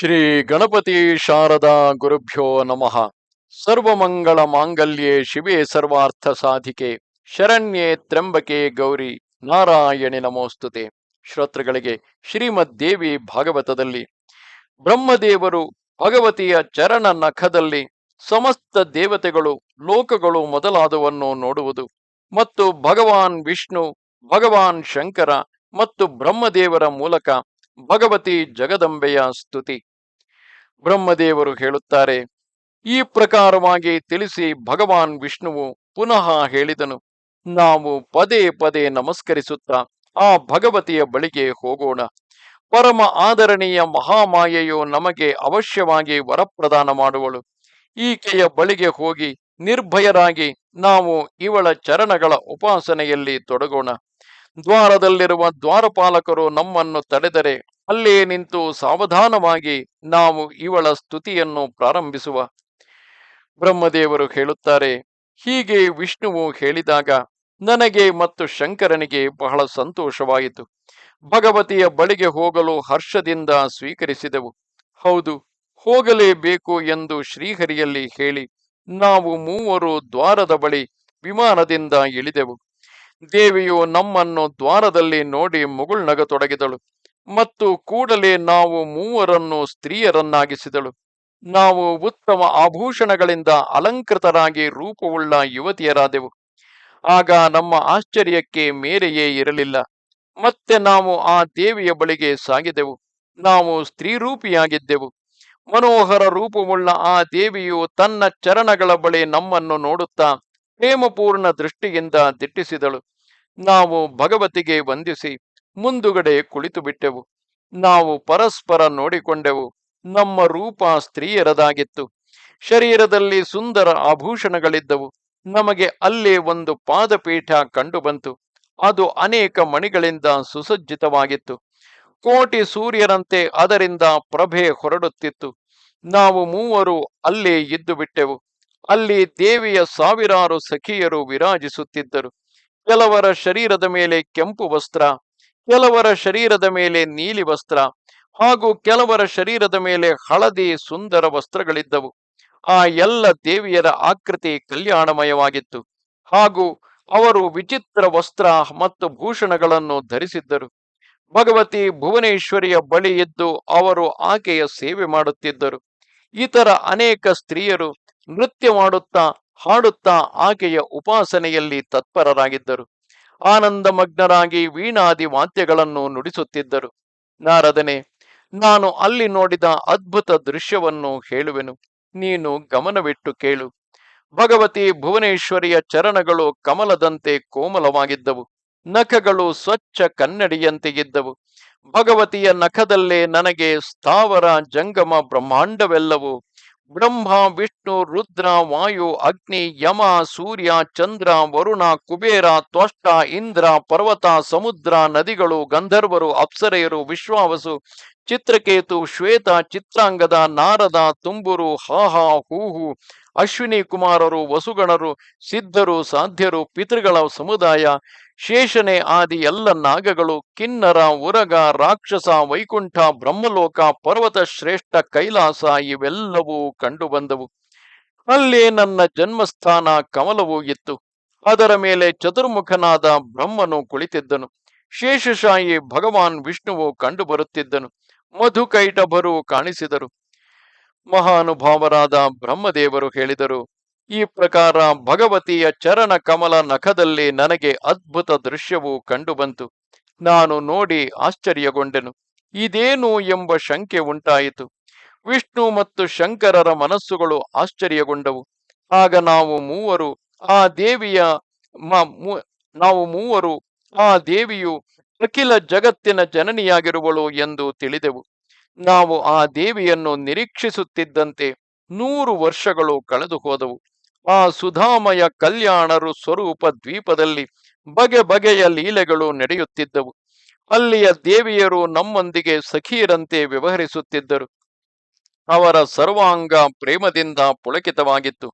ಶ್ರೀ ಗಣಪತಿ ಶಾರದಾ ಗುರುಭ್ಯೋ ನಮಃ. ಸರ್ವಮಂಗಳ ಮಾಂಗಲ್ಯೇ ಶಿವೆ ಸರ್ವಾರ್ಥ ಸಾಧಿಕೆ. ಶರಣ್ಯೆ ತ್ರ್ಯಂಬಕೆ ಗೌರಿ ನಾರಾಯಣಿ ನಮೋಸ್ತುತೆ. ಶ್ರೋತೃಗಳಿಗೆ ಶ್ರೀಮದ್ ದೇವಿ ಭಾಗವತದಲ್ಲಿ, ಬ್ರಹ್ಮದೇವರು ಭಗವತಿಯ ಚರಣ ನಖದಲ್ಲಿ ಸಮಸ್ತ ದೇವತೆಗಳು, ಲೋಕಗಳು ಮೊದಲಾದವನ್ನು ನೋಡುವುದು ಮತ್ತು ಭಗವಾನ್ ವಿಷ್ಣು, ಭಗವಾನ್ ಶಂಕರ ಮತ್ತು ಬ್ರಹ್ಮದೇವರ ಮೂಲಕ ಭಗವತಿ ಜಗದಂಬೆಯ ಸ್ತುತಿ. ಬ್ರಹ್ಮದೇವರು ಹೇಳುತ್ತಾರೆ, ಈ ಪ್ರಕಾರವಾಗಿ ತಿಳಿಸಿ ಭಗವಾನ್ ವಿಷ್ಣುವು ಪುನಃ ಹೇಳಿದನು, ನಾವು ಪದೇ ಪದೇ ನಮಸ್ಕರಿಸುತ್ತಾ ಆ ಭಗವತಿಯ ಬಳಿಗೆ ಹೋಗೋಣ. ಪರಮ ಆದರಣೀಯ ಮಹಾಮಾಯೆಯು ನಮಗೆ ಅವಶ್ಯವಾಗಿ ವರಪ್ರದಾನ ಮಾಡುವಳು. ಈಕೆಯ ಬಳಿಗೆ ಹೋಗಿ ನಿರ್ಭಯರಾಗಿ ನಾವು ಇವಳ ಚರಣಗಳ ಉಪಾಸನೆಯಲ್ಲಿ ತೊಡಗೋಣ. ದ್ವಾರದಲ್ಲಿರುವ ದ್ವಾರಪಾಲಕರು ನಮ್ಮನ್ನು ತಡೆದರೆ ಅಲ್ಲೇ ನಿಂತು ಸಾವಧಾನವಾಗಿ ನಾವು ಇವಳ ಸ್ತುತಿಯನ್ನು ಪ್ರಾರಂಭಿಸುವ. ಬ್ರಹ್ಮದೇವರು ಹೇಳುತ್ತಾರೆ, ಹೀಗೆ ವಿಷ್ಣುವು ಹೇಳಿದಾಗ ನನಗೆ ಮತ್ತು ಶಂಕರನಿಗೆ ಬಹಳ ಸಂತೋಷವಾಯಿತು. ಭಗವತಿಯ ಬಳಿಗೆ ಹೋಗಲು ಹರ್ಷದಿಂದ ಸ್ವೀಕರಿಸಿದೆವು. ಹೌದು, ಹೋಗಲೇಬೇಕು ಎಂದು ಶ್ರೀಹರಿಯಲ್ಲಿ ಹೇಳಿ ನಾವು ಮೂವರು ದ್ವಾರದ ಬಳಿ ವಿಮಾನದಿಂದ ಇಳಿದೆವು. ದೇವಿಯು ನಮ್ಮನ್ನು ದ್ವಾರದಲ್ಲಿ ನೋಡಿ ಮುಗುಳ್ನಗತೊಡಗಿದಳು. ಮತ್ತು ಕೂಡಲೇ ನಾವು ಮೂವರನ್ನು ಸ್ತ್ರೀಯರನ್ನಾಗಿಸಿದಳು. ನಾವು ಉತ್ತಮ ಆಭೂಷಣಗಳಿಂದ ಅಲಂಕೃತರಾಗಿ ರೂಪವುಳ್ಳ ಯುವತಿಯರಾದೆವು. ಆಗ ನಮ್ಮ ಆಶ್ಚರ್ಯಕ್ಕೆ ಮೇರೆಯೇ ಇರಲಿಲ್ಲ. ಮತ್ತೆ ನಾವು ಆ ದೇವಿಯ ಬಳಿಗೆ ಸಾಗಿದೆವು. ನಾವು ಸ್ತ್ರೀರೂಪಿಯಾಗಿದ್ದೆವು. ಮನೋಹರ ರೂಪವುಳ್ಳ ಆ ದೇವಿಯು ತನ್ನ ಚರಣಗಳ ಬಳಿ ನಮ್ಮನ್ನು ನೋಡುತ್ತಾ ಪ್ರೇಮಪೂರ್ಣ ದೃಷ್ಟಿಯಿಂದ ದಿಟ್ಟಿಸಿದಳು. ನಾವು ಭಗವತಿಗೆ ವಂದಿಸಿ ಮುಂದುಗಡೆ ಕುಳಿತು ಬಿಟ್ಟೆವು. ನಾವು ಪರಸ್ಪರ ನೋಡಿಕೊಂಡೆವು. ನಮ್ಮ ರೂಪ ಸ್ತ್ರೀಯರದಾಗಿತ್ತು. ಶರೀರದಲ್ಲಿ ಸುಂದರ ಆಭೂಷಣಗಳಿದ್ದವು. ನಮಗೆ ಅಲ್ಲಿ ಒಂದು ಪಾದಪೀಠ ಕಂಡುಬಂತು. ಅದು ಅನೇಕ ಮಣಿಗಳಿಂದ ಸುಸಜ್ಜಿತವಾಗಿತ್ತು. ಕೋಟಿ ಸೂರ್ಯರಂತೆ ಅದರಿಂದ ಪ್ರಭೆ ಹೊರಡುತ್ತಿತ್ತು. ನಾವು ಮೂವರು ಅಲ್ಲೇ ಇದ್ದು ಬಿಟ್ಟೆವು. ಅಲ್ಲಿ ದೇವಿಯ ಸಾವಿರಾರು ಸಖಿಯರು ವಿರಾಜಿಸುತ್ತಿದ್ದರು. ಕೆಲವರ ಶರೀರದ ಮೇಲೆ ಕೆಂಪು ವಸ್ತ್ರ ಕೆಲವರ ಶರೀರದ ಮೇಲೆ ನೀಲಿ ವಸ್ತ್ರ ಹಾಗೂ ಕೆಲವರ ಶರೀರದ ಮೇಲೆ ಹಳದಿ ಸುಂದರ ವಸ್ತ್ರಗಳಿದ್ದವು. ಆ ಎಲ್ಲ ದೇವಿಯರ ಆಕೃತಿ ಕಲ್ಯಾಣಮಯವಾಗಿತ್ತು. ಹಾಗೂ ಅವರು ವಿಚಿತ್ರ ವಸ್ತ್ರ ಮತ್ತು ಭೂಷಣಗಳನ್ನು ಧರಿಸಿದ್ದರು. ಭಗವತಿ ಭುವನೇಶ್ವರಿಯ ಬಳಿ ಇದ್ದು ಅವರು ಆಕೆಯ ಸೇವೆ ಮಾಡುತ್ತಿದ್ದರು. ಇತರ ಅನೇಕ ಸ್ತ್ರೀಯರು ನೃತ್ಯ ಮಾಡುತ್ತಾ ಹಾಡುತ್ತಾ ಆಕೆಯ ಉಪಾಸನೆಯಲ್ಲಿ ತತ್ಪರರಾಗಿದ್ದರು. ಆನಂದಮಗ್ನರಾಗಿ ವೀಣಾದಿ ವಾದ್ಯಗಳನ್ನು ನುಡಿಸುತ್ತಿದ್ದರು. ನಾರದನೆ, ನಾನು ಅಲ್ಲಿ ನೋಡಿದ ಅದ್ಭುತ ದೃಶ್ಯವನ್ನು ಹೇಳುವೆನು. ನೀನು ಗಮನವಿಟ್ಟು ಕೇಳು. ಭಗವತಿ ಭುವನೇಶ್ವರಿಯ ಚರಣಗಳು ಕಮಲದಂತೆ ಕೋಮಲವಾಗಿದ್ದವು. ನಖಗಳು ಸ್ವಚ್ಛ ಕನ್ನಡಿಯಂತೆ ಇದ್ದವು ಭಗವತಿಯ ನಖದಲ್ಲೇ ನನಗೆ ಸ್ಥಾವರ ಜಂಗಮ ಬ್ರಹ್ಮಾಂಡವೆಲ್ಲವೂ ಬ್ರಹ್ಮ ವಿಷ್ಣು, ರುದ್ರ, ವಾಯು, ಅಗ್ನಿ, ಯಮ, ಸೂರ್ಯ, ಚಂದ್ರ, ವರುಣ, ಕುಬೇರ, ತ್ವಷ್ಟ, ಇಂದ್ರ, ಪರ್ವತ, ಸಮುದ್ರ, ನದಿಗಳು, ಗಂಧರ್ವರು, ಅಪ್ಸರೆಯರು, ವಿಶ್ವಾವಸು, ಚಿತ್ರಕೇತು, ಶ್ವೇತ, ಚಿತ್ರಾಂಗದ, ನಾರದ, ತುಂಬುರು, ಹಾಹ, ಹೂಹು, ಅಶ್ವಿನಿ ಕುಮಾರರು, ವಸುಗಣರು, ಸಿದ್ಧರು, ಸಾಧ್ಯರು, ಪಿತೃಗಳ ಸಮುದಾಯ ಶೇಷನೆ ಆದಿ ಎಲ್ಲ ನಾಗಗಳು, ಕಿನ್ನರ, ಉರಗ, ರಾಕ್ಷಸ, ವೈಕುಂಠ, ಬ್ರಹ್ಮಲೋಕ, ಪರ್ವತ ಶ್ರೇಷ್ಠ ಕೈಲಾಸ ಇವೆಲ್ಲವೂ ಕಂಡುಬಂದವು ಅಲ್ಲೇ ನನ್ನ ಜನ್ಮಸ್ಥಾನ ಕಮಲವೂ ಇತ್ತು. ಅದರ ಮೇಲೆ ಚತುರ್ಮುಖನಾದ ಬ್ರಹ್ಮನು ಕುಳಿತಿದ್ದನು. ಶೇಷಶಾಹಿ ಭಗವಾನ್ ವಿಷ್ಣುವು ಕಂಡುಬರುತ್ತಿದ್ದನು ಮಧುಕೈಟಭರು ಕಾಣಿಸಿದರು. ಮಹಾನುಭಾವರಾದ ಬ್ರಹ್ಮದೇವರು ಹೇಳಿದರು ಈ ಪ್ರಕಾರ ಭಗವತಿಯ ಚರಣ ಕಮಲ ನಖದಲ್ಲಿ ನನಗೆ ಅದ್ಭುತ ದೃಶ್ಯವು ಕಂಡುಬಂತು. ನಾನು ನೋಡಿ ಆಶ್ಚರ್ಯಗೊಂಡೆನು. ಇದೇನು ಎಂಬ ಶಂಕೆ ಉಂಟಾಯಿತು. ವಿಷ್ಣು ಮತ್ತು ಶಂಕರರ ಮನಸ್ಸುಗಳು ಆಶ್ಚರ್ಯಗೊಂಡವು. ಆಗ ನಾವು ಮೂವರು, ಆ ದೇವಿಯ ನಾವು ಮೂವರು, ಆ ದೇವಿಯು ಅಖಿಲ ಜಗತ್ತಿನ ಜನನಿಯಾಗಿರುವಳು ಎಂದು ತಿಳಿದೆವು. ನಾವು ಆ ದೇವಿಯನ್ನು ನಿರೀಕ್ಷಿಸುತ್ತಿದ್ದಂತೆ ನೂರು ವರ್ಷಗಳು ಕಳೆದು ಹೋದವು ಆ ಸುಧಾಮಯ ಕಲ್ಯಾಣರು ಸ್ವರೂಪ ದ್ವೀಪದಲ್ಲಿ ಬಗೆ ಬಗೆಯ ಲೀಲೆಗಳು ನಡೆಯುತ್ತಿದ್ದವು. ಅಲ್ಲಿಯ ದೇವಿಯರು ನಮ್ಮೊಂದಿಗೆ ಸಖಿಯರಂತೆ ವ್ಯವಹರಿಸುತ್ತಿದ್ದರು. ಅವರ ಸರ್ವಾಂಗ ಪ್ರೇಮದಿಂದ ಪುಳಕಿತವಾಗಿತ್ತು.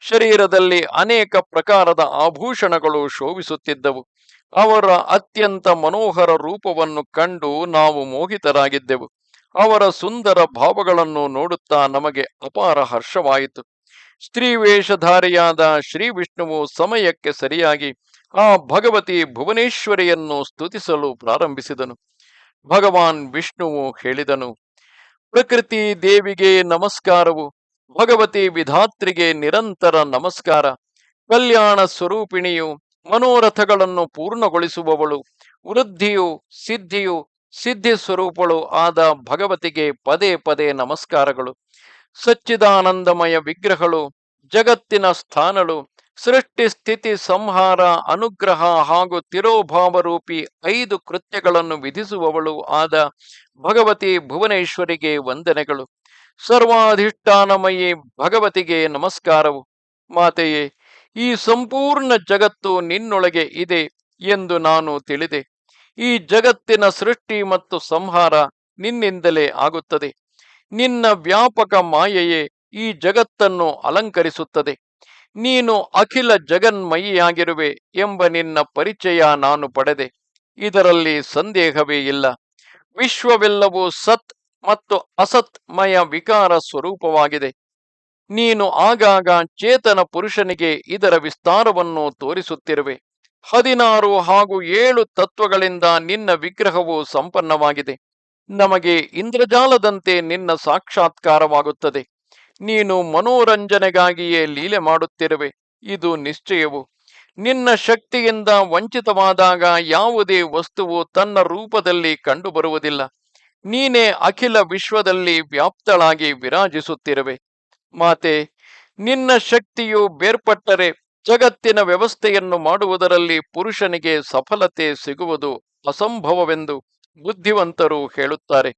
ಶರೀರದಲ್ಲಿ ಅನೇಕ ಪ್ರಕಾರದ ಆಭೂಷಣಗಳು ಶೋಭಿಸುತ್ತಿದ್ದವು. ಅವರ ಅತ್ಯಂತ ಮನೋಹರ ರೂಪವನ್ನು ಕಂಡು ನಾವು ಮೋಹಿತರಾಗಿದ್ದೆವು. ಅವರ ಸುಂದರ ಭಾವಗಳನ್ನು ನೋಡುತ್ತಾ ನಮಗೆ ಅಪಾರ ಹರ್ಷವಾಯಿತು. ಸ್ತ್ರೀ ವೇಷಧಾರಿಯಾದ ಶ್ರೀ ವಿಷ್ಣುವು ಸಮಯಕ್ಕೆ ಸರಿಯಾಗಿ ಆ ಭಗವತಿ ಭುವನೇಶ್ವರಿಯನ್ನು ಸ್ತುತಿಸಲು ಪ್ರಾರಂಭಿಸಿದನು. ಭಗವಾನ್ ವಿಷ್ಣುವು ಹೇಳಿದನು, ಪ್ರಕೃತಿ ದೇವಿಗೆ ನಮಸ್ಕಾರವು, ಭಗವತಿ ವಿಧಾತ್ರಿಗೆ ನಿರಂತರ ನಮಸ್ಕಾರ, ಕಲ್ಯಾಣ ಸ್ವರೂಪಿಣಿಯು, ಮನೋರಥಗಳನ್ನು ಪೂರ್ಣಗೊಳಿಸುವವಳು, ವೃದ್ಧಿಯು, ಸಿದ್ಧಿಯು, ಸಿದ್ಧಿ ಸ್ವರೂಪಳು ಆದ ಭಗವತಿಗೆ ಪದೇ ಪದೇ ನಮಸ್ಕಾರಗಳು. ಸಚ್ಚಿದಾನಂದಮಯ ವಿಗ್ರಹಗಳು ಜಗತ್ತಿನ ಸ್ಥಾನಗಳು ಸೃಷ್ಟಿ, ಸ್ಥಿತಿ, ಸಂಹಾರ, ಅನುಗ್ರಹ ಹಾಗೂ ತಿರೋಭಾವರೂಪಿ ಐದು ಕೃತ್ಯಗಳನ್ನು ವಿಧಿಸುವವಳು ಆದ ಭಗವತಿ ಭುವನೇಶ್ವರಿಗೆ ವಂದನೆಗಳು. ಸರ್ವಾಧಿಷ್ಠಾನಮಯಿ ಭಗವತಿಗೆ ನಮಸ್ಕಾರವು. ಮಾತೆಯೇ, ಈ ಸಂಪೂರ್ಣ ಜಗತ್ತು ನಿನ್ನೊಳಗೆ ಇದೆ ಎಂದು ನಾನು ತಿಳಿದೆ. ಈ ಜಗತ್ತಿನ ಸೃಷ್ಟಿ ಮತ್ತು ಸಂಹಾರ ನಿನ್ನಿಂದಲೇ ಆಗುತ್ತದೆ. ನಿನ್ನ ವ್ಯಾಪಕ ಮಾಯೆಯೇ ಈ ಜಗತ್ತನ್ನು ಅಲಂಕರಿಸುತ್ತದೆ. ನೀನು ಅಖಿಲ ಜಗನ್ಮಯಿಯಾಗಿರುವೆ ಎಂಬ ನಿನ್ನ ಪರಿಚಯ ನಾನು ಪಡೆದೆ. ಇದರಲ್ಲಿ ಸಂದೇಹವೇ ಇಲ್ಲ. ವಿಶ್ವವೆಲ್ಲವೂ ಸತ್ ಮತ್ತು ಅಸತ್ಮಯ ವಿಕಾರ ಸ್ವರೂಪವಾಗಿದೆ. ನೀನು ಆಗಾಗ ಚೇತನ ಪುರುಷನಿಗೆ ಇದರ ವಿಸ್ತಾರವನ್ನು ತೋರಿಸುತ್ತಿರುವೆ. ಹದಿನಾರು ಹಾಗೂ ಏಳು ತತ್ವಗಳಿಂದ ನಿನ್ನ ವಿಗ್ರಹವು ಸಂಪನ್ನವಾಗಿದೆ. ನಮಗೆ ಇಂದ್ರಜಾಲದಂತೆ ನಿನ್ನ ಸಾಕ್ಷಾತ್ಕಾರವಾಗುತ್ತದೆ. ನೀನು ಮನೋರಂಜನೆಗಾಗಿಯೇ ಲೀಲೆ ಮಾಡುತ್ತಿರುವೆ. ಇದು ನಿಶ್ಚಯವು. ನಿನ್ನ ಶಕ್ತಿಯಿಂದ ವಂಚಿತವಾದಾಗ ಯಾವುದೇ ವಸ್ತುವು ತನ್ನ ರೂಪದಲ್ಲಿ ಕಂಡುಬರುವುದಿಲ್ಲ. ನೀನೇ ಅಖಿಲ ವಿಶ್ವದಲ್ಲಿ ವ್ಯಾಪ್ತಳಾಗಿ ವಿರಾಜಿಸುತ್ತಿರುವೆ. ಮಾತೆ, ನಿನ್ನ ಶಕ್ತಿಯು ಬೇರ್ಪಟ್ಟರೆ ಜಗತ್ತಿನ ವ್ಯವಸ್ಥೆಯನ್ನು ಮಾಡುವುದರಲ್ಲಿ ಪುರುಷನಿಗೆ ಸಫಲತೆ ಸಿಗುವುದು ಅಸಂಭವವೆಂದು ಬುದ್ಧಿವಂತರು ಹೇಳುತ್ತಾರೆ,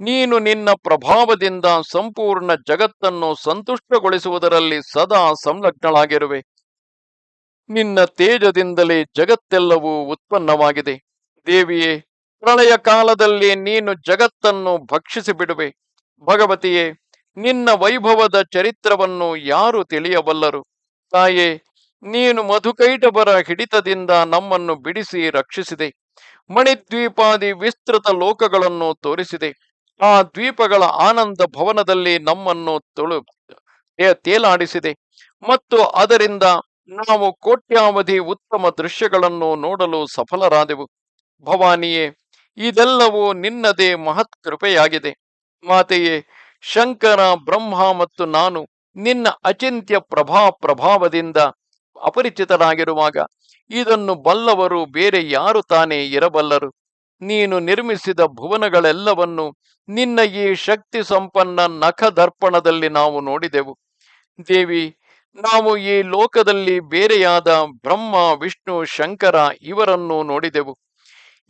ನೀನು ನಿನ್ನ ಪ್ರಭಾವದಿಂದ ಸಂಪೂರ್ಣ ಜಗತ್ತನ್ನು ಸಂತುಷ್ಟಗೊಳಿಸುವುದರಲ್ಲಿ ಸದಾ ಸಂಲಗ್ನಳಾಗಿರುವೆ. ನಿನ್ನ ತೇಜದಿಂದಲೇ ಜಗತ್ತೆಲ್ಲವೂ ಉತ್ಪನ್ನವಾಗಿದೆ. ದೇವಿಯೇ, ಪ್ರಳಯ ಕಾಲದಲ್ಲಿ ನೀನು ಜಗತ್ತನ್ನು ಭಕ್ಷಿಸಿ ಬಿಡುವೆ ಭಗವತಿಯೇ, ನಿನ್ನ ವೈಭವದ ಚರಿತ್ರವನ್ನು ಯಾರು ತಿಳಿಯಬಲ್ಲರು ತಾಯೇ, ನೀನು ಮಧುಕೈಟಬರ ಹಿಡಿತದಿಂದ ನಮ್ಮನ್ನು ಬಿಡಿಸಿ ರಕ್ಷಿಸಿದೆ. ಮಣಿದ್ವೀಪಾದಿ ವಿಸ್ತೃತ ಲೋಕಗಳನ್ನು ತೋರಿಸಿದೆ. ಆ ದ್ವೀಪಗಳ ಆನಂದ ಭವನದಲ್ಲಿ ನಮ್ಮನ್ನು ತುಳು ತೇಲಾಡಿಸಿದೆ. ಮತ್ತು ಅದರಿಂದ ನಾವು ಕೋಟ್ಯಾವಧಿ ಉತ್ತಮ ದೃಶ್ಯಗಳನ್ನು ನೋಡಲು ಸಫಲರಾದೆವು. ಭವಾನಿಯೇ, ಇದೆಲ್ಲವೂ ನಿನ್ನದೇ ಮಹತ್ ಕೃಪೆಯಾಗಿದೆ ಮಾತೆಯೇ, ಶಂಕರ, ಬ್ರಹ್ಮ ಮತ್ತು ನಾನು ನಿನ್ನ ಅಚಿಂತ್ಯ ಪ್ರಭಾ ಪ್ರಭಾವದಿಂದ ಅಪರಿಚಿತರಾಗಿರುವಾಗ, ಇದನ್ನು ಬಲ್ಲವರು ಬೇರೆ ಯಾರು ತಾನೇ ಇರಬಲ್ಲರು? ನೀನು ನಿರ್ಮಿಸಿದ ಭುವನಗಳೆಲ್ಲವನ್ನು ನಿನ್ನ ಈ ಶಕ್ತಿ ಸಂಪನ್ನ ನಖ ದರ್ಪಣದಲ್ಲಿ ನಾವು ನೋಡಿದೆವು. ದೇವಿ, ನಾವು ಈ ಲೋಕದಲ್ಲಿ ಬೇರೆಯಾದ ಬ್ರಹ್ಮ, ವಿಷ್ಣು, ಶಂಕರ ಇವರನ್ನು ನೋಡಿದೆವು.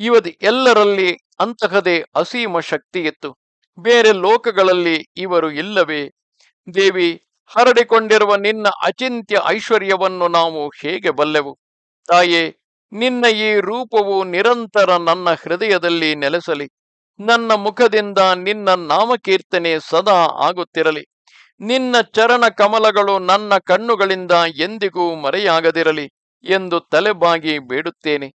ಇವದ ಎಲ್ಲರಲ್ಲಿ ಅಂತಹದೇ ಅಸೀಮ ಶಕ್ತಿ ಇತ್ತು ಬೇರೆ ಲೋಕಗಳಲ್ಲಿ ಇವರು ಇಲ್ಲವೇ? ದೇವಿ ಹರಡಿಕೊಂಡಿರುವ ನಿನ್ನ ಅಚಿಂತ್ಯ ಐಶ್ವರ್ಯವನ್ನು ನಾವು ಹೇಗೆ ಬಲ್ಲೆವು? ತಾಯೇ, ನಿನ್ನ ಈ ರೂಪವು ನಿರಂತರ ನನ್ನ ಹೃದಯದಲ್ಲಿ ನೆಲೆಸಲಿ. ನನ್ನ ಮುಖದಿಂದ ನಿನ್ನ ನಾಮಕೀರ್ತನೆ ಸದಾ ಆಗುತ್ತಿರಲಿ. ನಿನ್ನ ಚರಣ ಕಮಲಗಳು ನನ್ನ ಕಣ್ಣುಗಳಿಂದ ಎಂದಿಗೂ ಮರೆಯಾಗದಿರಲಿ ಎಂದು ತಲೆಬಾಗಿ ಬೇಡುತ್ತೇನೆ.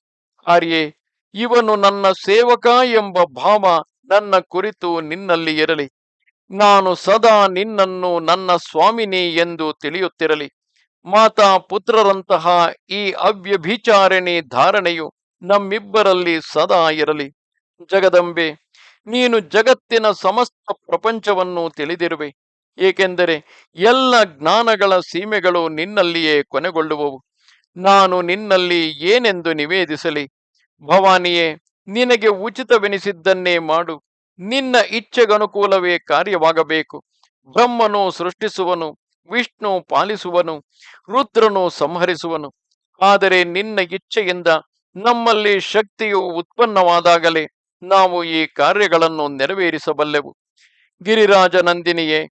ಆರ್ಯೆ ಇವನು ನನ್ನ ಸೇವಕ ಎಂಬ ಭಾವ ನನ್ನ ಕುರಿತು ನಿನ್ನಲ್ಲಿ ಇರಲಿ. ನಾನು ಸದಾ ನಿನ್ನನ್ನು ನನ್ನ ಸ್ವಾಮಿನಿ ಎಂದು ತಿಳಿಯುತ್ತಿರಲಿ. ಮಾತಾ ಪುತ್ರರಂತಹ ಈ ಅವ್ಯಭಿಚಾರಣಿ ಧಾರಣೆಯು ನಮ್ಮಿಬ್ಬರಲ್ಲಿ ಸದಾ ಇರಲಿ. ಜಗದಂಬೆ, ನೀನು ಜಗತ್ತಿನ ಸಮಸ್ತ ಪ್ರಪಂಚವನ್ನು ತಿಳಿದಿರುವೆ. ಏಕೆಂದರೆ ಎಲ್ಲ ಜ್ಞಾನಗಳ ಸೀಮೆಗಳು ನಿನ್ನಲ್ಲಿಯೇ ಕೊನೆಗೊಳ್ಳುವವು. ನಾನು ನಿನ್ನಲ್ಲಿ ಏನೆಂದು ನಿವೇದಿಸಲಿ. ಭವಾನಿಯೇ, ನಿನಗೆ ಉಚಿತವೆನಿಸಿದ್ದನ್ನೇ ಮಾಡು. ನಿನ್ನ ಇಚ್ಛೆಗನುಕೂಲವೇ ಕಾರ್ಯವಾಗಬೇಕು. ಬ್ರಹ್ಮನು ಸೃಷ್ಟಿಸುವನು, ವಿಷ್ಣು ಪಾಲಿಸುವನು, ರುದ್ರನು ಸಂಹರಿಸುವನು. ಆದರೆ ನಿನ್ನ ಇಚ್ಛೆಯಿಂದ ನಮ್ಮಲ್ಲಿ ಶಕ್ತಿಯು ಉತ್ಪನ್ನವಾದಾಗಲೇ ನಾವು ಈ ಕಾರ್ಯಗಳನ್ನು ನೆರವೇರಿಸಬಲ್ಲೆವು. ಗಿರಿರಾಜ ನಂದಿನಿಯೇ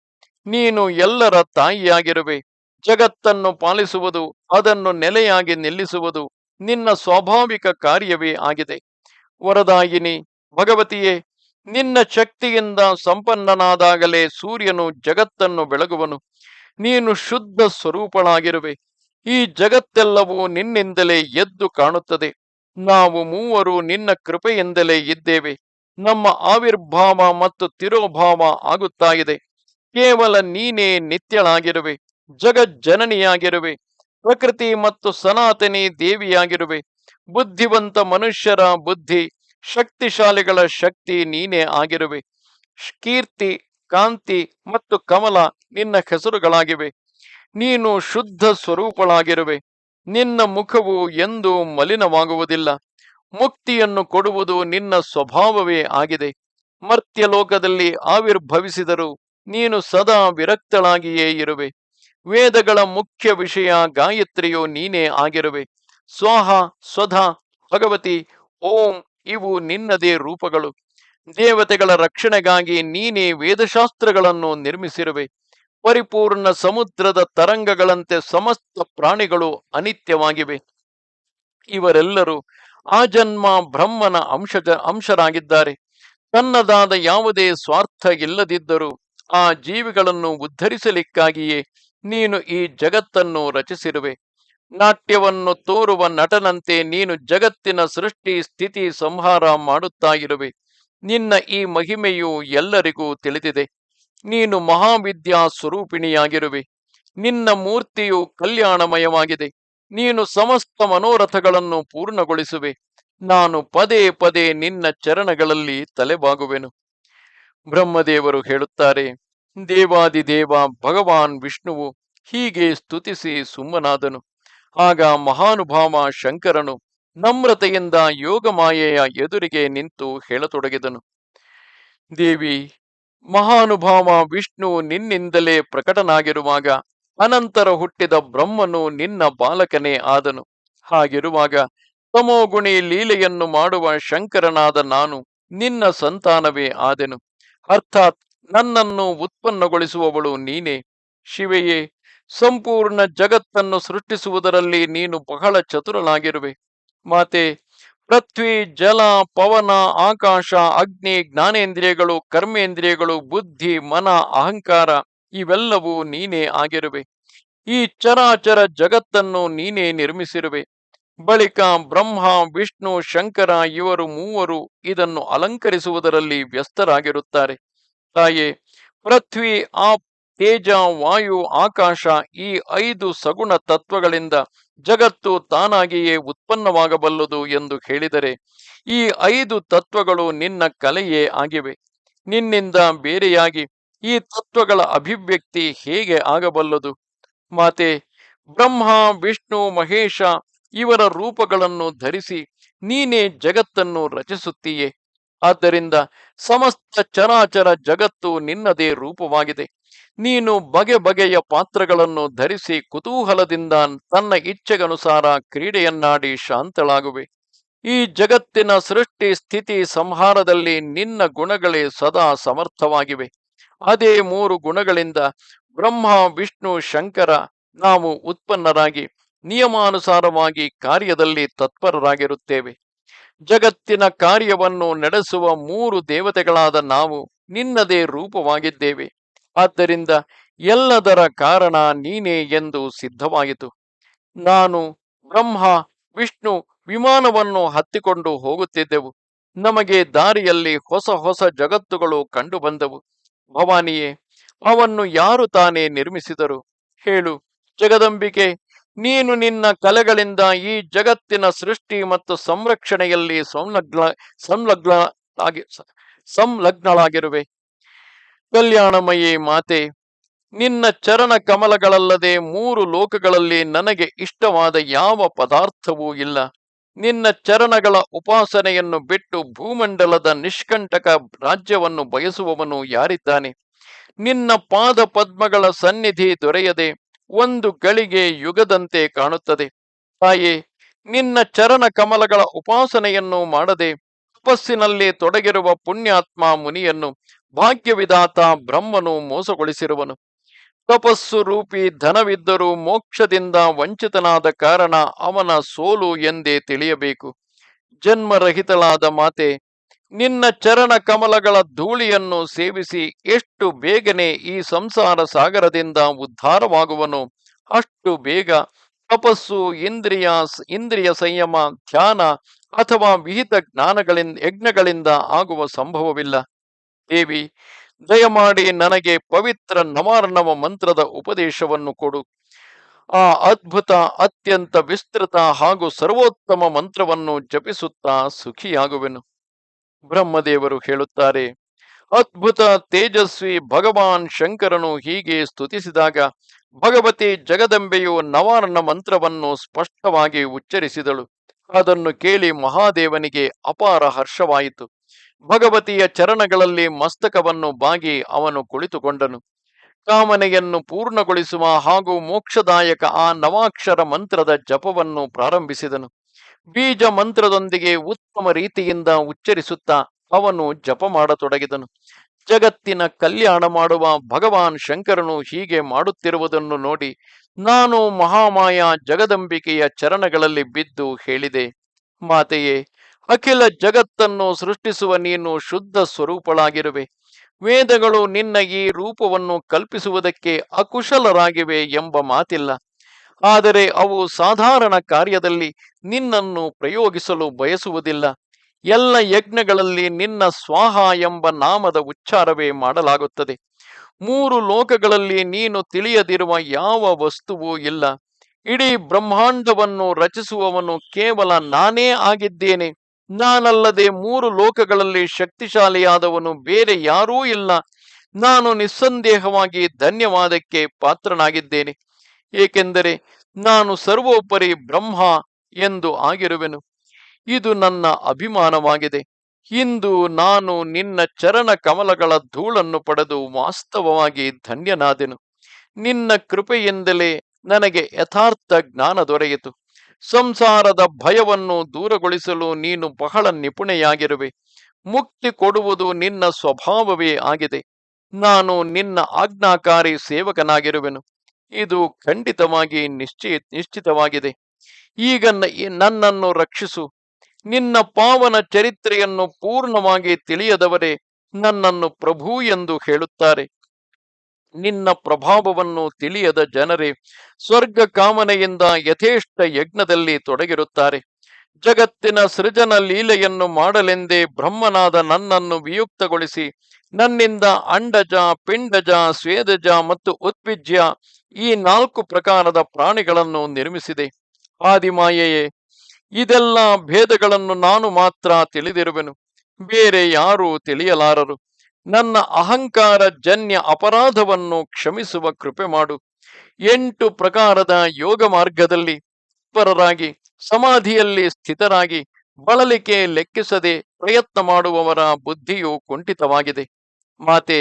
ನೀನು ಎಲ್ಲರ ತಾಯಿಯಾಗಿರುವೆ. ಜಗತ್ತನ್ನು ಪಾಲಿಸುವುದು, ಅದನ್ನು ನೆಲೆಯಾಗಿ ನಿಲ್ಲಿಸುವುದು ನಿನ್ನ ಸ್ವಾಭಾವಿಕ ಕಾರ್ಯವೇ ಆಗಿದೆ. ವರದಾಯಿನಿ, ಭಗವತಿಯೇ ನಿನ್ನ ಶಕ್ತಿಯಿಂದ ಸಂಪನ್ನನಾದಾಗಲೇ ಸೂರ್ಯನು ಜಗತ್ತನ್ನು ಬೆಳಗುವನು. ನೀನು ಶುದ್ಧ ಸ್ವರೂಪಳಾಗಿರುವೆ ಈ ಜಗತ್ತೆಲ್ಲವೂ ನಿನ್ನಿಂದಲೇ ಎದ್ದು ಕಾಣುತ್ತದೆ. ನಾವು ಮೂವರು ನಿನ್ನ ಕೃಪೆಯಿಂದಲೇ ಇದ್ದೇವೆ. ನಮ್ಮ ಆವಿರ್ಭಾವ ಮತ್ತು ತಿರೋಭಾವ ಆಗುತ್ತಾ ಇದೆ ಕೇವಲ ನೀನೇ ನಿತ್ಯಳಾಗಿರುವೆ. ಜಗಜ್ಜನನಿಯಾಗಿರುವೆ. ಪ್ರಕೃತಿ ಮತ್ತು ಸನಾತನಿ ದೇವಿಯಾಗಿರುವೆ. ಬುದ್ಧಿವಂತ ಮನುಷ್ಯರ ಬುದ್ಧಿ ಶಕ್ತಿಶಾಲಿಗಳ ಶಕ್ತಿ ನೀನೇ ಆಗಿರುವೆ. ಕೀರ್ತಿ, ಕಾಂತಿ ಮತ್ತು ಕಮಲ ನಿನ್ನ ಹೆಸರುಗಳಾಗಿವೆ. ನೀನು ಶುದ್ಧ ಸ್ವರೂಪಳಾಗಿರುವೆ. ನಿನ್ನ ಮುಖವು ಎಂದೂ ಮಲಿನವಾಗುವುದಿಲ್ಲ. ಮುಕ್ತಿಯನ್ನು ಕೊಡುವುದು ನಿನ್ನ ಸ್ವಭಾವವೇ ಆಗಿದೆ. ಮರ್ತ್ಯಲೋಕದಲ್ಲಿ ಆವಿರ್ಭವಿಸಿದರೂ ನೀನು ಸದಾ ವಿರಕ್ತಳಾಗಿಯೇ ಇರುವೆ. ವೇದಗಳ ಮುಖ್ಯ ವಿಷಯ ಗಾಯತ್ರಿಯು ನೀನೇ ಆಗಿರುವೆ. ಸ್ವಾಹ, ಸ್ವಧ, ಭಗವತಿ, ಓಂ ಇವು ನಿನ್ನದೇ ರೂಪಗಳು. ದೇವತೆಗಳ ರಕ್ಷಣೆಗಾಗಿ ನೀನೇ ವೇದಶಾಸ್ತ್ರಗಳನ್ನು ನಿರ್ಮಿಸಿರುವೆ. ಪರಿಪೂರ್ಣ ಸಮುದ್ರದ ತರಂಗಗಳಂತೆ ಸಮಸ್ತ ಪ್ರಾಣಿಗಳು ಅನಿತ್ಯವಾಗಿವೆ. ಇವರೆಲ್ಲರೂ ಆ ಜನ್ಮ ಬ್ರಹ್ಮನ ಅಂಶಜ, ಅಂಶರಾಗಿದ್ದಾರೆ. ತನ್ನದಾದ ಯಾವುದೇ ಸ್ವಾರ್ಥ ಇಲ್ಲದಿದ್ದರೂ ಆ ಜೀವಿಗಳನ್ನು ಉದ್ಧರಿಸಲಿಕ್ಕಾಗಿಯೇ ನೀನು ಈ ಜಗತ್ತನ್ನು ರಚಿಸಿರುವೆ. ನಾಟ್ಯವನ್ನು ತೋರುವ ನಟನಂತೆ ನೀನು ಜಗತ್ತಿನ ಸೃಷ್ಟಿ, ಸ್ಥಿತಿ ಸಂಹಾರ ಮಾಡುತ್ತಾ ಇರುವೆ ನಿನ್ನ ಈ ಮಹಿಮೆಯು ಎಲ್ಲರಿಗೂ ತಿಳಿದಿದೆ. ನೀನು ಮಹಾವಿದ್ಯಾ ಸ್ವರೂಪಿಣಿಯಾಗಿರುವೆ. ನಿನ್ನ ಮೂರ್ತಿಯು ಕಲ್ಯಾಣಮಯವಾಗಿದೆ. ನೀನು ಸಮಸ್ತ ಮನೋರಥಗಳನ್ನು ಪೂರ್ಣಗೊಳಿಸುವೆ. ನಾನು ಪದೇ ಪದೇ ನಿನ್ನ ಚರಣಗಳಲ್ಲಿ ತಲೆಬಾಗುವೆನು. ಬ್ರಹ್ಮದೇವರು ಹೇಳುತ್ತಾರೆ, ದೇವಾದಿದೇವ ಭಗವಾನ್ ವಿಷ್ಣುವು ಹೀಗೆ ಸ್ತುತಿಸಿ ಸುಮ್ಮನಾದನು. ಆಗ ಮಹಾನುಭಾವ ಶಂಕರನು ನಮ್ರತೆಯಿಂದ ಯೋಗಮಾಯೆಯ ಎದುರಿಗೆ ನಿಂತು ಹೇಳತೊಡಗಿದನು. ದೇವಿ, ಮಹಾನುಭಾವ ವಿಷ್ಣು ನಿನ್ನಿಂದಲೇ ಪ್ರಕಟನಾಗಿರುವಾಗ ಅನಂತರ ಹುಟ್ಟಿದ ಬ್ರಹ್ಮನು ನಿನ್ನ ಬಾಲಕನೇ ಆದನು. ಹಾಗಿರುವಾಗ ತಮೋಗುಣಿ ಲೀಲೆಯನ್ನು ಮಾಡುವ ಶಂಕರನಾದ ನಾನು ನಿನ್ನ ಸಂತಾನವೇ ಆದೆನು. ಅರ್ಥಾತ್ ನನ್ನನ್ನು ಉತ್ಪನ್ನಗೊಳಿಸುವವಳು ನೀನೇ. ಶಿವೆಯೇ ಸಂಪೂರ್ಣ ಜಗತ್ತನ್ನು ಸೃಷ್ಟಿಸುವುದರಲ್ಲಿ ನೀನು ಬಹಳ ಚತುರನಾಗಿರುವೆ ಮಾತೆ, ಪೃಥ್ವಿ, ಜಲ, ಪವನ, ಆಕಾಶ, ಅಗ್ನಿ, ಜ್ಞಾನೇಂದ್ರಿಯಗಳು, ಕರ್ಮೇಂದ್ರಿಯಗಳು, ಬುದ್ಧಿ, ಮನ, ಅಹಂಕಾರ, ಇವೆಲ್ಲವೂ ನೀನೇ ಆಗಿರುವೆ. ಈ ಚರಾಚರ ಜಗತ್ತನ್ನು ನೀನೇ ನಿರ್ಮಿಸಿರುವೆ. ಬಳಿಕ ಬ್ರಹ್ಮ, ವಿಷ್ಣು, ಶಂಕರ ಇವರು ಮೂವರು ಇದನ್ನು ಅಲಂಕರಿಸುವುದರಲ್ಲಿ ವ್ಯಸ್ತರಾಗಿರುತ್ತಾರೆ. ತಾಯೇ, ಪೃಥ್ವಿ, ಆ ತೇಜ ವಾಯು ಆಕಾಶ ಈ ಐದು ಸಗುಣ ತತ್ವಗಳಿಂದ ಜಗತ್ತು ತಾನಾಗಿಯೇ ಉತ್ಪನ್ನವಾಗಬಲ್ಲದು ಎಂದು ಹೇಳಿದರೆ ಈ ಐದು ತತ್ವಗಳು ನಿನ್ನ ಕಲೆಯೇ ಆಗಿವೆ. ನಿನ್ನಿಂದ ಬೇರೆಯಾಗಿ ಈ ತತ್ವಗಳ ಅಭಿವ್ಯಕ್ತಿ ಹೇಗೆ ಆಗಬಲ್ಲದು? ಮಾತೆ, ಬ್ರಹ್ಮ, ವಿಷ್ಣು, ಮಹೇಶ ಇವರ ರೂಪಗಳನ್ನು ಧರಿಸಿ ನೀನೇ ಜಗತ್ತನ್ನು ರಚಿಸುತ್ತೀಯೇ. ಆದ್ದರಿಂದ ಸಮಸ್ತ ಚರಾಚರ ಜಗತ್ತು ನಿನ್ನದೇ ರೂಪವಾಗಿದೆ. ನೀನು ಬಗೆ ಬಗೆಯ ಪಾತ್ರಗಳನ್ನು ಧರಿಸಿ ಕುತೂಹಲದಿಂದ ತನ್ನ ಇಚ್ಛೆಗನುಸಾರ ಕ್ರೀಡೆಯನ್ನಾಡಿ ಶಾಂತಳಾಗುವೆ. ಈ ಜಗತ್ತಿನ ಸೃಷ್ಟಿ ಸ್ಥಿತಿ ಸಂಹಾರದಲ್ಲಿ ನಿನ್ನ ಗುಣಗಳೇ ಸದಾ ಸಮರ್ಥವಾಗಿವೆ. ಅದೇ ಮೂರು ಗುಣಗಳಿಂದ ಬ್ರಹ್ಮ, ವಿಷ್ಣು, ಶಂಕರ ನಾವು ಉತ್ಪನ್ನರಾಗಿ ನಿಯಮಾನುಸಾರವಾಗಿ ಕಾರ್ಯದಲ್ಲಿ ತತ್ಪರರಾಗಿರುತ್ತೇವೆ. ಜಗತ್ತಿನ ಕಾರ್ಯವನ್ನು ನಡೆಸುವ ಮೂರು ದೇವತೆಗಳಾದ ನಾವು ನಿನ್ನದೇ ರೂಪವಾಗಿದ್ದೇವೆ. ಆದ್ದರಿಂದ ಎಲ್ಲದರ ಕಾರಣ ನೀನೇ ಎಂದು ಸಿದ್ಧವಾಯಿತು. ನಾನು ಬ್ರಹ್ಮ, ವಿಷ್ಣು ವಿಮಾನವನ್ನು ಹತ್ತಿಕೊಂಡು ಹೋಗುತ್ತಿದ್ದೆವು. ನಮಗೆ ದಾರಿಯಲ್ಲಿ ಹೊಸ ಹೊಸ ಜಗತ್ತುಗಳು ಕಂಡುಬಂದವು. ಭವಾನಿಯೇ, ಅವನ್ನು ಯಾರು ತಾನೇ ನಿರ್ಮಿಸಿದರು? ಹೇಳು, ಜಗದಂಬಿಕೆ, ನೀನು ನಿನ್ನ ಕಲೆಗಳಿಂದ ಈ ಜಗತ್ತಿನ ಸೃಷ್ಟಿ ಮತ್ತು ಸಂರಕ್ಷಣೆಯಲ್ಲಿ ಸಂಲಗ್ನ ಸಂಲಗ್ನ ಸಂಲಗ್ನಳಾಗಿರುವೆ. ಕಲ್ಯಾಣಮಯಿ ಮಾತೆ, ನಿನ್ನ ಚರಣ ಕಮಲಗಳಲ್ಲದೆ ಮೂರು ಲೋಕಗಳಲ್ಲಿ ನನಗೆ ಇಷ್ಟವಾದ ಯಾವ ಪದಾರ್ಥವೂ ಇಲ್ಲ. ನಿನ್ನ ಚರಣಗಳ ಉಪಾಸನೆಯನ್ನು ಬಿಟ್ಟು ಭೂಮಂಡಲದ ನಿಷ್ಕಂಟಕ ರಾಜ್ಯವನ್ನು ಬಯಸುವವನು ಯಾರಿದ್ದಾನೆ? ನಿನ್ನ ಪಾದ ಪದ್ಮಗಳ ಸನ್ನಿಧಿ ದೊರೆಯದೆ ಒಂದು ಗಳಿಗೆ ಯುಗದಂತೆ ಕಾಣುತ್ತದೆ. ತಾಯೇ, ನಿನ್ನ ಚರಣ ಕಮಲಗಳ ಉಪಾಸನೆಯನ್ನು ಮಾಡದೆ, ತಪಸ್ಸಿನಲ್ಲಿ ತೊಡಗಿರುವ ಪುಣ್ಯಾತ್ಮ ಮುನಿಯನ್ನು ಭಾಗ್ಯವಿದಾತ ಬ್ರಹ್ಮನು ಮೋಸಗೊಳಿಸಿರುವನು. ತಪಸ್ಸು ರೂಪಿ ಧನವಿದ್ದರೂ ಮೋಕ್ಷದಿಂದ ವಂಚಿತನಾದ ಕಾರಣ ಅವನ ಸೋಲು ಎಂದೇ ತಿಳಿಯಬೇಕು. ಜನ್ಮರಹಿತಳಾದ ಮಾತೆ, ನಿನ್ನ ಚರಣ ಕಮಲಗಳ ಧೂಳಿಯನ್ನು ಸೇವಿಸಿ ಎಷ್ಟು ಬೇಗನೆ ಈ ಸಂಸಾರ ಸಾಗರದಿಂದ ಉದ್ಧಾರವಾಗುವನು ಅಷ್ಟು ಬೇಗ ತಪಸ್ಸು ಇಂದ್ರಿಯ ಇಂದ್ರಿಯ ಸಂಯಮ, ಧ್ಯಾನ ಅಥವಾ ವಿಹಿತ ಜ್ಞಾನಗಳಿಂದ ಯಜ್ಞಗಳಿಂದ ಆಗುವ ಸಂಭವವಿಲ್ಲ. ದೇವಿ, ದಯಮಾಡಿ ನನಗೆ ಪವಿತ್ರ ನಮಾರ್ಣವ ಮಂತ್ರದ ಉಪದೇಶವನ್ನು ಕೊಡು. ಆ ಅದ್ಭುತ, ಅತ್ಯಂತ ವಿಸ್ತೃತ ಹಾಗೂ ಸರ್ವೋತ್ತಮ ಮಂತ್ರವನ್ನು ಜಪಿಸುತ್ತಾ ಸುಖಿಯಾಗುವೆನು. ಬ್ರಹ್ಮದೇವರು ಹೇಳುತ್ತಾರೆ, ಅದ್ಭುತ, ತೇಜಸ್ವಿ ಭಗವಾನ್ ಶಂಕರನು ಹೀಗೆ ಸ್ತುತಿಸಿದಾಗ ಭಗವತಿ ಜಗದಂಬೆಯು ನವಾರ್ಣ ಮಂತ್ರವನ್ನು ಸ್ಪಷ್ಟವಾಗಿ ಉಚ್ಚರಿಸಿದಳು. ಅದನ್ನು ಕೇಳಿ ಮಹಾದೇವನಿಗೆ ಅಪಾರ ಹರ್ಷವಾಯಿತು. ಭಗವತಿಯ ಚರಣಗಳಲ್ಲಿ ಮಸ್ತಕವನ್ನು ಬಾಗಿ ಅವನು ಕುಳಿತುಕೊಂಡನು. ಕಾಮನೆಯನ್ನು ಪೂರ್ಣಗೊಳಿಸುವ ಹಾಗೂ ಮೋಕ್ಷದಾಯಕ ಆ ನವಾಕ್ಷರ ಮಂತ್ರದ ಜಪವನ್ನು ಪ್ರಾರಂಭಿಸಿದನು. ಬೀಜ ಮಂತ್ರದೊಂದಿಗೆ ಉತ್ತಮ ರೀತಿಯಿಂದ ಉಚ್ಚರಿಸುತ್ತಾ ಅವನು ಜಪ ಮಾಡತೊಡಗಿದನು. ಜಗತ್ತಿನ ಕಲ್ಯಾಣ ಮಾಡುವ ಭಗವಾನ್ ಶಂಕರನು ಹೀಗೆ ಮಾಡುತ್ತಿರುವುದನ್ನು ನೋಡಿ ನಾನು ಮಹಾಮಾಯ ಜಗದಂಬಿಕೆಯ ಚರಣಗಳಲ್ಲಿ ಬಿದ್ದು ಹೇಳಿದೆ. ಮಾತೆಯೇ ಅಖಿಲ ಜಗತ್ತನ್ನು ಸೃಷ್ಟಿಸುವ ನೀನು ಶುದ್ಧ ಸ್ವರೂಪಳಾಗಿರುವೆ. ವೇದಗಳು ನಿನ್ನ ಈ ರೂಪವನ್ನು ಕಲ್ಪಿಸುವುದಕ್ಕೆ ಅಕುಶಲರಾಗಿವೆ ಎಂಬ ಮಾತಿಲ್ಲ. ಆದರೆ ಅವು ಸಾಧಾರಣ ಕಾರ್ಯದಲ್ಲಿ ನಿನ್ನನ್ನು ಪ್ರಯೋಗಿಸಲು ಬಯಸುವುದಿಲ್ಲ. ಎಲ್ಲ ಯಜ್ಞಗಳಲ್ಲಿ ನಿನ್ನ ಸ್ವಾಹ ಎಂಬ ನಾಮದ ಉಚ್ಚಾರವೇ ಮಾಡಲಾಗುತ್ತದೆ. ಮೂರು ಲೋಕಗಳಲ್ಲಿ ನೀನು ತಿಳಿಯದಿರುವ ಯಾವ ವಸ್ತುವೂ ಇಲ್ಲ. ಇಡೀ ಬ್ರಹ್ಮಾಂಡವನ್ನು ರಚಿಸುವವನು ಕೇವಲ ನಾನೇ ಆಗಿದ್ದೇನೆ. ನಾನಲ್ಲದೆ ಮೂರು ಲೋಕಗಳಲ್ಲಿ ಶಕ್ತಿಶಾಲಿಯಾದವನು ಬೇರೆ ಯಾರೂ ಇಲ್ಲ. ನಾನು ನಿಸ್ಸಂದೇಹವಾಗಿ ಧನ್ಯವಾದಕ್ಕೆ ಪಾತ್ರನಾಗಿದ್ದೇನೆ. ಏಕೆಂದರೆ ನಾನು ಸರ್ವೋಪರಿ ಬ್ರಹ್ಮ ಎಂದು ಆಗಿರುವೆನು. ಇದು ನನ್ನ ಅಭಿಮಾನವಾಗಿದೆ. ಇಂದು ನಾನು ನಿನ್ನ ಚರಣ ಕಮಲಗಳ ಧೂಳನ್ನು ಪಡೆದು ವಾಸ್ತವವಾಗಿ ಧನ್ಯನಾದೆನು. ನಿನ್ನ ಕೃಪೆಯಿಂದಲೇ ನನಗೆ ಯಥಾರ್ಥ ಜ್ಞಾನ ದೊರೆಯಿತು. ಸಂಸಾರದ ಭಯವನ್ನು ದೂರಗೊಳಿಸಲು ನೀನು ಬಹಳ ನಿಪುಣೆಯಾಗಿರುವೆ. ಮುಕ್ತಿ ಕೊಡುವುದು ನಿನ್ನ ಸ್ವಭಾವವೇ ಆಗಿದೆ. ನಾನು ನಿನ್ನ ಆಜ್ಞಾಕಾರಿ ಸೇವಕನಾಗಿರುವೆನು. ಇದು ಖಂಡಿತವಾಗಿ ನಿಶ್ಚಯ ನಿಶ್ಚಿತವಾಗಿದೆ. ಈಗ ನನ್ನನ್ನು ರಕ್ಷಿಸು. ನಿನ್ನ ಪಾವನ ಚರಿತ್ರೆಯನ್ನು ಪೂರ್ಣವಾಗಿ ತಿಳಿಯದವರೇ ನನ್ನನ್ನು ಪ್ರಭು ಎಂದು ಹೇಳುತ್ತಾರೆ. ನಿನ್ನ ಪ್ರಭಾವವನ್ನು ತಿಳಿಯದ ಜನರೇ, ಸ್ವರ್ಗ ಕಾಮನೆಯಿಂದ ಯಥೇಷ್ಟ ಯಜ್ಞದಲ್ಲಿ ತೊಡಗಿರುತ್ತಾರೆ. ಜಗತ್ತಿನ ಸೃಜನ ಲೀಲೆಯನ್ನು ಮಾಡಲೆಂದೇ ಬ್ರಹ್ಮನಾದ ನನ್ನನ್ನು ವಿಯುಕ್ತಗೊಳಿಸಿ, ನನ್ನಿಂದ ಅಂಡಜ, ಪಿಂಡಜ, ಸ್ವೇದಜ ಮತ್ತು ಉತ್ಪಿಜ್ಯ ಈ ನಾಲ್ಕು ಪ್ರಕಾರದ ಪ್ರಾಣಿಗಳನ್ನು ನಿರ್ಮಿಸಿದೆ. ಆದಿಮಾಯೆಯೇ, ಇದೆಲ್ಲ ಭೇದಗಳನ್ನು ನಾನು ಮಾತ್ರ ತಿಳಿದಿರುವೆನು. ಬೇರೆ ಯಾರೂ ತಿಳಿಯಲಾರರು. ನನ್ನ ಅಹಂಕಾರ ಜನ್ಯ ಅಪರಾಧವನ್ನು ಕ್ಷಮಿಸುವ ಕೃಪೆ ಮಾಡು. ಎಂಟು ಪ್ರಕಾರದ ಯೋಗ ಮಾರ್ಗದಲ್ಲಿ ಪರರಾಗಿ, ಸಮಾಧಿಯಲ್ಲಿ ಸ್ಥಿತರಾಗಿ, ಬಳಲಿಕೆ ಲೆಕ್ಕಿಸದೆ ಪ್ರಯತ್ನ ಮಾಡುವವರ ಬುದ್ಧಿಯು ಕುಂಠಿತವಾಗಿದೆ. ಮಾತೆ,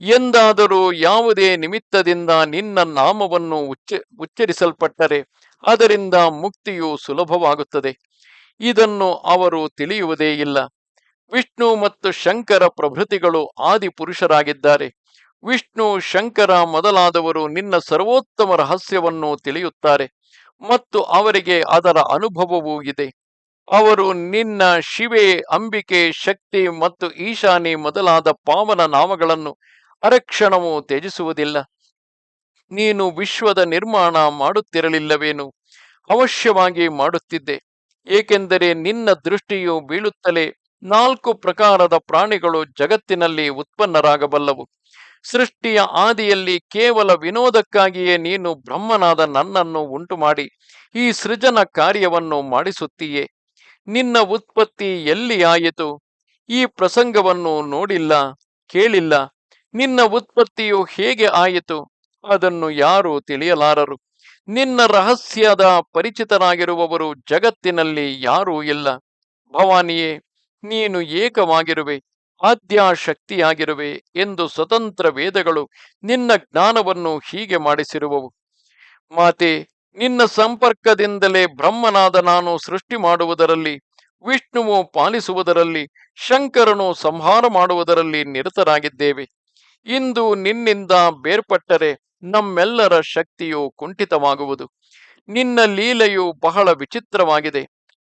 ಎಂದಾದರೂ ಯಾವುದೇ ನಿಮಿತ್ತದಿಂದ ನಿನ್ನ ನಾಮವನ್ನು ಉಚ್ಚ, ಉಚ್ಚರಿಸಲ್ಪಟ್ಟರೆ ಅದರಿಂದ ಮುಕ್ತಿಯು ಸುಲಭವಾಗುತ್ತದೆ. ಇದನ್ನು ಅವರು ತಿಳಿಯುವುದೇ ಇಲ್ಲ. ವಿಷ್ಣು ಮತ್ತು ಶಂಕರ ಪ್ರಭೃತಿಗಳು ಆದಿ ಪುರುಷರಾಗಿದ್ದಾರೆ. ವಿಷ್ಣು, ಶಂಕರ ಮೊದಲಾದವರು ನಿನ್ನ ಸರ್ವೋತ್ತಮ ರಹಸ್ಯವನ್ನು ತಿಳಿಯುತ್ತಾರೆ ಮತ್ತು ಅವರಿಗೆ ಅದರ ಅನುಭವವೂ ಇದೆ. ಅವರು ನಿನ್ನ ಶಿವೆ, ಅಂಬಿಕೆ, ಶಕ್ತಿ ಮತ್ತು ಈಶಾನಿ ಮೊದಲಾದ ಪಾವನ ನಾಮಗಳನ್ನು ಅರಕ್ಷಣವು ತ್ಯಜಿಸುವುದಿಲ್ಲ. ನೀನು ವಿಶ್ವದ ನಿರ್ಮಾಣ ಮಾಡುತ್ತಿರಲಿಲ್ಲವೇನು? ಅವಶ್ಯವಾಗಿ ಮಾಡುತ್ತಿದ್ದೆ. ಏಕೆಂದರೆ ನಿನ್ನ ದೃಷ್ಟಿಯು ಬೀಳುತ್ತಲೇ ನಾಲ್ಕು ಪ್ರಕಾರದ ಪ್ರಾಣಿಗಳು ಜಗತ್ತಿನಲ್ಲಿ ಉತ್ಪನ್ನರಾಗಬಲ್ಲವು. ಸೃಷ್ಟಿಯ ಆದಿಯಲ್ಲಿ ಕೇವಲ ವಿನೋದಕ್ಕಾಗಿಯೇ ನೀನು ಬ್ರಹ್ಮನಾದ ನನ್ನನ್ನು ಉಂಟು ಮಾಡಿ ಈ ಸೃಜನ ಕಾರ್ಯವನ್ನು ಮಾಡಿಸುತ್ತೀಯೇ. ನಿನ್ನ ಉತ್ಪತ್ತಿ ಎಲ್ಲಿ ಆಯಿತು? ಈ ಪ್ರಸಂಗವನ್ನು ನೋಡಿಲ್ಲ, ಕೇಳಿಲ್ಲ. ನಿನ್ನ ಉತ್ಪತ್ತಿಯು ಹೇಗೆ ಆಯಿತು? ಅದನ್ನು ಯಾರು ತಿಳಿಯಲಾರರು. ನಿನ್ನ ರಹಸ್ಯದ ಪರಿಚಿತರಾಗಿರುವವರು ಜಗತ್ತಿನಲ್ಲಿ ಯಾರೂ ಇಲ್ಲ. ಭವಾನಿಯೇ ನೀನು ಏಕವಾಗಿರುವೆ, ಆದ್ಯಾಶಕ್ತಿಯಾಗಿರುವೆ ಎಂದು ಸ್ವತಂತ್ರ ವೇದಗಳು ನಿನ್ನ ಜ್ಞಾನವನ್ನು ಹೀಗೆ ಮಾಡಿಸಿರುವವು. ಮಾತೆ, ನಿನ್ನ ಸಂಪರ್ಕದಿಂದಲೇ ಬ್ರಹ್ಮನಾದ ನಾನು ಸೃಷ್ಟಿ ಮಾಡುವುದರಲ್ಲಿ, ವಿಷ್ಣುವು ಪಾಲಿಸುವುದರಲ್ಲಿ, ಶಂಕರನು ಸಂಹಾರ ಮಾಡುವುದರಲ್ಲಿ ನಿರತರಾಗಿದ್ದೇವೆ. ಇಂದು ನಿನ್ನಿಂದ ಬೇರ್ಪಟ್ಟರೆ ನಮ್ಮೆಲ್ಲರ ಶಕ್ತಿಯು ಕುಂಠಿತವಾಗುವುದು. ನಿನ್ನ ಲೀಲೆಯು ಬಹಳ ವಿಚಿತ್ರವಾಗಿದೆ.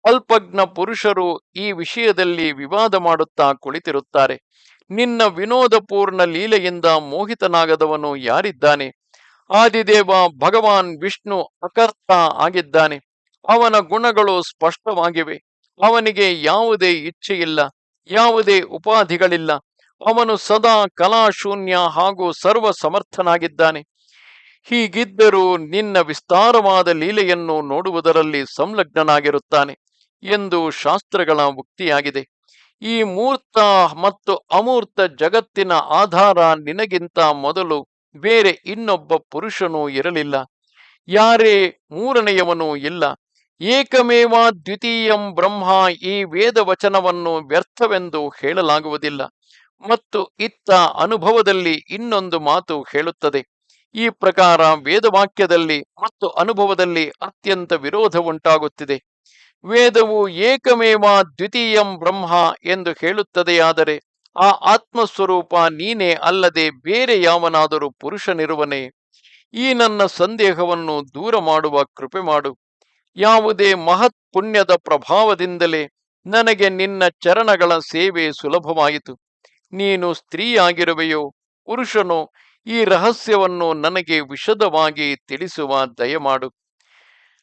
ಅಲ್ಪಜ್ಞ ಪುರುಷರು ಈ ವಿಷಯದಲ್ಲಿ ವಿವಾದ ಮಾಡುತ್ತಾ ಕುಳಿತಿರುತ್ತಾರೆ. ನಿನ್ನ ವಿನೋದಪೂರ್ಣ ಲೀಲೆಯಿಂದ ಮೋಹಿತನಾಗದವನು ಯಾರಿದ್ದಾನೆ? ಆದಿದೇವ ಭಗವಾನ್ ವಿಷ್ಣು ಅಕರ್ತ ಆಗಿದ್ದಾನೆ. ಅವನ ಗುಣಗಳು ಸ್ಪಷ್ಟವಾಗಿವೆ. ಅವನಿಗೆ ಯಾವುದೇ ಇಚ್ಛೆಯಿಲ್ಲ, ಯಾವುದೇ ಉಪಾಧಿಗಳಿಲ್ಲ. ಅವನು ಸದಾ ಕಲಾಶೂನ್ಯ ಹಾಗೂ ಸರ್ವ ಸಮರ್ಥನಾಗಿದ್ದಾನೆ ಹೀಗಿದ್ದರೂ ನಿನ್ನ ವಿಸ್ತಾರವಾದ ಲೀಲೆಯನ್ನು ನೋಡುವುದರಲ್ಲಿ ಸಂಲಗ್ನನಾಗಿರುತ್ತಾನೆ. ಎಂದು ಶಾಸ್ತ್ರಗಳ ಉಕ್ತಿಯಾಗಿದೆ ಈ ಮೂರ್ತ ಮತ್ತು ಅಮೂರ್ತ ಜಗತ್ತಿನ ಆಧಾರ ನಿನಗಿಂತ ಮೊದಲು ಬೇರೆ ಇನ್ನೊಬ್ಬ ಪುರುಷನೂ ಇರಲಿಲ್ಲ. ಯಾರೇ ಮೂರನೆಯವನೂ ಇಲ್ಲ. ಏಕಮೇವ ದ್ವಿತೀಯಂ ಬ್ರಹ್ಮ ಈ ವೇದ ವಚನವನ್ನು ವ್ಯರ್ಥವೆಂದು ಹೇಳಲಾಗುವುದಿಲ್ಲ. ಮತ್ತು ಇತ್ತ ಅನುಭವದಲ್ಲಿ ಇನ್ನೊಂದು ಮಾತು ಹೇಳುತ್ತದೆ. ಈ ಪ್ರಕಾರ ವೇದವಾಕ್ಯದಲ್ಲಿ ಮತ್ತು ಅನುಭವದಲ್ಲಿ ಅತ್ಯಂತ ವಿರೋಧ ಉಂಟಾಗುತ್ತಿದೆ ವೇದವು ಏಕಮೇವ ದ್ವಿತೀಯಂ ಬ್ರಹ್ಮ ಎಂದು ಹೇಳುತ್ತದೆಯಾದರೆ ಆ ಆತ್ಮಸ್ವರೂಪ ನೀನೇ ಅಲ್ಲದೆ ಬೇರೆ ಯಾವನಾದರೂ ಪುರುಷನಿರುವನೇ ಈ ನನ್ನ ಸಂದೇಹವನ್ನು ದೂರ ಮಾಡುವ ಕೃಪೆ ಮಾಡು. ಯಾವುದೇ ಮಹತ್ ಪುಣ್ಯದ ಪ್ರಭಾವದಿಂದಲೇ ನನಗೆ ನಿನ್ನ ಚರಣಗಳ ಸೇವೆ ಸುಲಭವಾಯಿತು. ನೀನು ಸ್ತ್ರೀಯಾಗಿರುವೆಯೋ, ಪುರುಷನೋ, ಈ ರಹಸ್ಯವನ್ನು ನನಗೆ ವಿಶದವಾಗಿ ತಿಳಿಸುವ ದಯಮಾಡು.